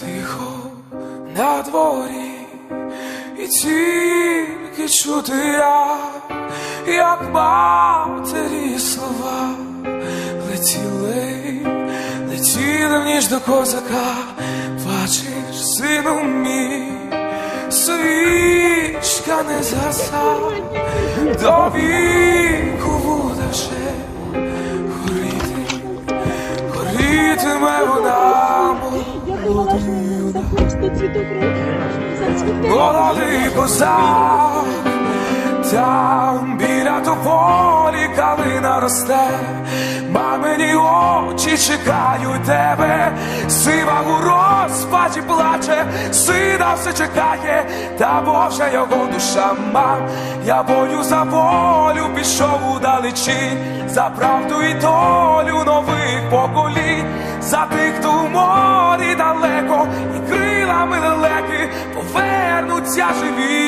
Тихо на дворі, і тільки чути я, як матері слова летіли, летіли в ніч до козака, бачиш, сину мій, свічка не згаса, до віку буде вже горіти, горітиме вона. Зацвіте. Молодий там біля тополі калина росте, мамині очі чекають тебе, сива у розпаді плаче, сина все чекає, та Божа його душа мам. Я бою за волю пішов удалечі, за правду і долю нових поколінь, за тих, хто у a em.